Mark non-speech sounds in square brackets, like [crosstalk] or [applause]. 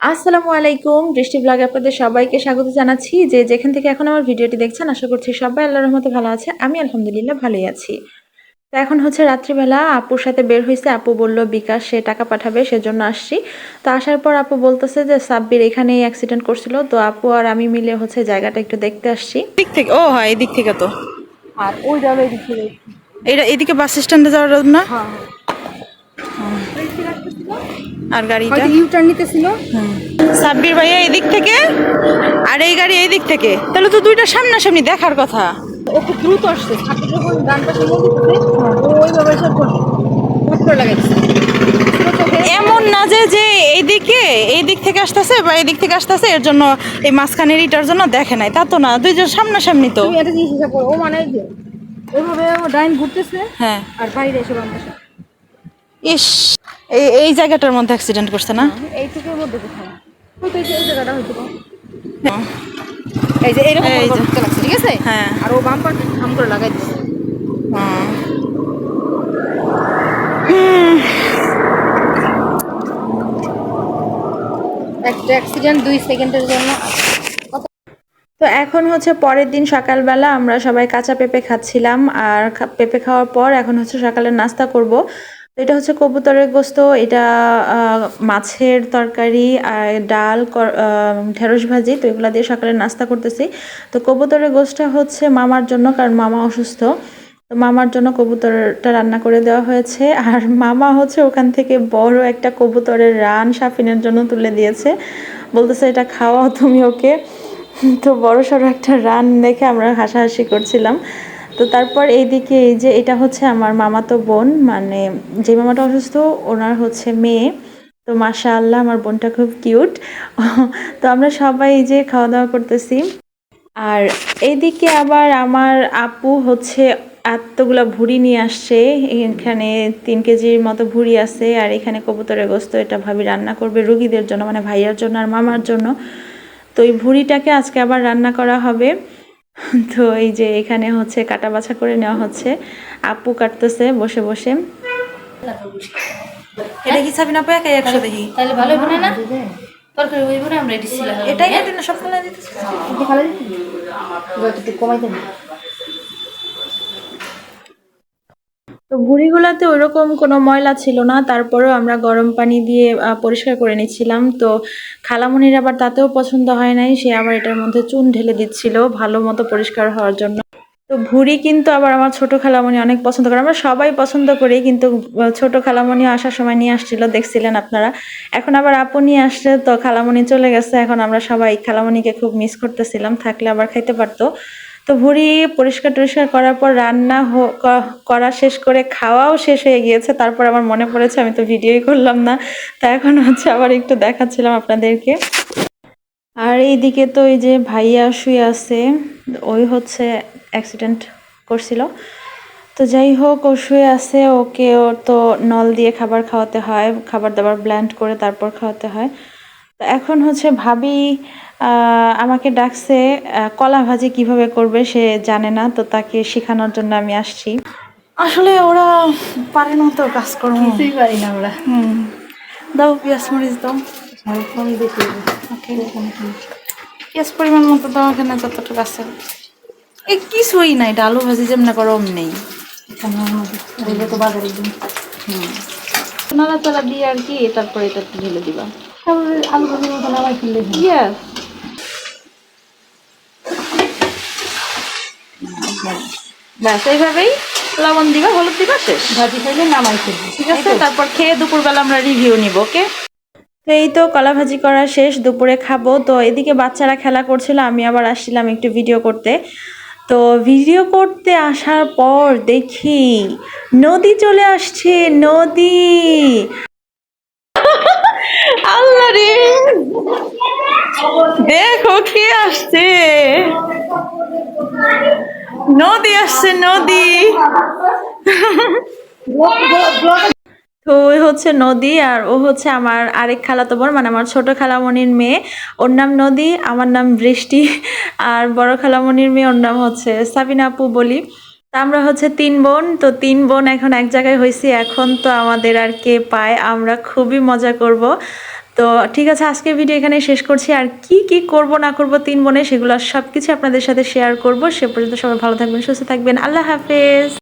আসসালামু আলাইকুম বৃষ্টি ব্লগে আপনাদের সবাইকে স্বাগত জানাচ্ছি। যে যেখান থেকে এখন আমার ভিডিওটি দেখছেন আশা করছি সবাই আল্লাহর রহমতে ভালো আছে। আমি আলহামদুলিল্লাহ ভালোই আছি। তো এখন হচ্ছে রাত্রিবেলা আপুর সাথে বের হয়েছে আপু বলল বিকাশ সে টাকা পাঠাবে সেজন্য আসছি। তো আসার পর আপু বলতেছে যে সাব্বির এখানেই অ্যাক্সিডেন্ট করছিল। তো আপু আর আমি মিলে হচ্ছে জায়গাটা একটু দেখতে আসছি। দিক থেকে ও হয় এদিক থেকে তো। আর ওই যাবে এদিক থেকে এটা এদিকে বাস স্ট্যান্ডে যাওয়ার না হ্যাঁ। আর গাড়িটা? ইউটার্ন নিতেছিল? সাব্বির ভাইয়া এই দিক থেকে আর এই গাড়ি এই দিক থেকে। তাহলে তো দুইটা সামনাসামনি দেখার কথা। ও খুব দ্রুত আসছে। যখন ডান পাশে নিয়ে দিতেছে ও ওইভাবে সব করে লাগাইছে। এমন না যে যে এইদিকে এই দিক থেকে আসতেছে বা এই দিক থেকে আসতেছে এর জন্য এই মাঝখানের ইটার জন্য দেখে নাই। তা তো না দুইজন সামনাসামনি তো। জিনিস হিসাব করো। ও মানে ওইভাবে ও ডাইন ঘুরতেছে হ্যাঁ। আর বাইরে এসে বাম ইস এই এই জায়গাটার মধ্যে অ্যাক্সিডেন্ট করছে না? এই থেকে মধ্যে কোথাও? হয়তো এই যে জায়গাটা হয়তো এই যে এরকম এই যে। করে ঘুরতে লাগছে ঠিক আছে? হ্যাঁ। আর ও বাম পাশ থাম করে লাগাই দিচ্ছে একটা অ্যাক্সিডেন্ট দুই সেকেন্ডের জন্য। তো এখন হচ্ছে পরের দিন সকালবেলা আমরা সবাই কাঁচা পেঁপে খাচ্ছিলাম আর পেঁপে খাওয়ার পর এখন হচ্ছে সকালে নাস্তা করব। এটা হচ্ছে কবুতরের গোস্ত, এটা মাছের তরকারি আর ডাল ঢেঁড়স ভাজি, তো এগুলো দিয়ে সকালে নাস্তা করতেছি। তো কবুতরের গোস্তটা হচ্ছে মামার জন্য, কারণ মামা অসুস্থ। তো মামার জন্য কবুতরটা রান্না করে দেওয়া হয়েছে। আর মামা হচ্ছে ওখান থেকে বড় একটা কবুতরের রান সাফিনের জন্য তুলে দিয়েছে। বলতেছে, এটা খাওয়াও তুমি ওকে। তো বড় সড়ো একটা রান দেখে আমরা হাসাহাসি করছিলাম। তো তারপর এইদিকে এই যে এটা হচ্ছে আমার মামাতো বোন মানে যে মামাটা অসুস্থ, ওনার হচ্ছে মেয়ে। তো মাশা আল্লাহ আমার বোনটা খুব কিউট। তো আমরা সবাই এই যে খাওয়া দাওয়া করতেছি। আর এইদিকে আবার আমার আপু হচ্ছে এতগুলা ভুড়ি নিয়ে আসছে। এখানে তিন কেজির মতো ভুড়ি আছে, আর এখানে কবুতরের গোস্ত এটা ভাবি রান্না করবে রুগীদের জন্য মানে ভাইয়ার জন্য আর মামার জন্য। তো এই ভুড়িটাকে আজকে আবার রান্না করা হবে। [laughs] তো এই যে এখানে হচ্ছে কাটা বাছা করে নেওয়া হচ্ছে। আপু কাটতেছে বসে বসে। এটা কি সাবিনা পায় একাই একশো দেখি। তাহলে ভালো হবে না তরকারি হইব না আমরা এটি ছিল এটাই না সব ফেলা দিতেছি? একটু কমাইতে হবে। তো ভুঁড়িগুলোতে ওইরকম কোনো ময়লা ছিল না, তারপরেও আমরা গরম পানি দিয়ে পরিষ্কার করে নিচ্ছিলাম। তো খালামণির আবার তাতেও পছন্দ হয় নাই, সে আবার এটার মধ্যে চুন ঢেলে দিচ্ছিল ভালো মতো পরিষ্কার হওয়ার জন্য। তো ভুঁড়ি কিন্তু আবার আমার ছোট খালামণি অনেক পছন্দ করে, আমরা সবাই পছন্দ করি, কিন্তু ছোট খালামণি আসার সময় নিয়ে আসছিল, দেখছিলেন আপনারা। এখন আবার আপু নিয়ে আসছে, তো খালামণি চলে গেছে, এখন আমরা সবাই খালামণিকে খুব মিস করতেছিলাম, থাকলে আবার খাইতে পারতো। তো ভুড়ি পরিষ্কার টরিষ্কার করার পর রান্না করা শেষ করে খাওয়াও শেষ হয়ে গিয়েছে। তারপর আমার মনে পড়েছে, আমি তো ভিডিওই করলাম না। তা এখন হচ্ছে আবার একটু দেখাচ্ছিলাম আপনাদেরকে। আর এইদিকে তো এই যে ভাইয়া শুয়ে আছে, ওই হচ্ছে অ্যাক্সিডেন্ট করছিল। তো যাই হোক, ও শুয়ে আছে, ওকে ওর তো নল দিয়ে খাবার খাওয়াতে হয়, খাবার দাবার ব্ল্যান্ড করে তারপর খাওয়াতে হয়। তো এখন হচ্ছে ভাবি আহ, আমাকে ডাকছে কলা ভাজি কীভাবে করবে সে জানে না তো তাকে শেখানোর জন্য আমি আসছি। আসলে ওরা পারে না তো কাজ করব কিছুই পারি না আমরা। হুম। দাও পেঁয়াজ মরিচ দাও। ফোন পেঁয়াজ পরিমাণ মতো দাও এখানে যতটুকু আছে। এ কিছুই নাই এটা আলু ভাজি যেমন করো নেই তো বাজারে দিন। নাড়াচাড়া দিয়ে আর কি তারপরে এটা ঢেলে দিবা। আলু ভাজির মতো নামাই ফেললে ইয়েস ব্যাস এইভাবেই লবণ দিবা হলুদ দিবা শেষ। ভাজি খাইলে নামাই ফেলবে ঠিক আছে? তারপর খেয়ে দুপুরবেলা আমরা রিভিউ নিব ওকে? তো এই তো কলা ভাজি করা শেষ দুপুরে খাব। তো এদিকে বাচ্চারা খেলা করছিল আমি আবার আসছিলাম একটু ভিডিও করতে। তো ভিডিও করতে আসার পর দেখি নদী চলে আসছে নদী আল্লাহ রে দেখো কে আসছে? নদী আসছে, নদী। তো ওই হচ্ছে নদী আর ও হচ্ছে আমার আরেক খালাতো বোন মানে আমার ছোট খালামণির মেয়ে। ওর নাম নদী, আমার নাম বৃষ্টি। আর বড় খালামণির মেয়ে, ওর নাম হচ্ছে সাবিনা আপু বলি। তা আমরা হচ্ছে তিন বোন, তো তিন বোন এখন এক জায়গায় হয়েছি এখন তো আমাদের আর কে পায়, আমরা খুবই মজা করব। তো ঠিক আছে আজকে ভিডিও এখানে শেষ করছি। আর কি কি করব, না করব, তিন বোনে সেগুলো সব কিছু আপনাদের সাথে শেয়ার করব। সে পর্যন্ত সবাই ভালো থাকবেন, সুস্থ থাকবেন। আল্লাহ হাফেজ।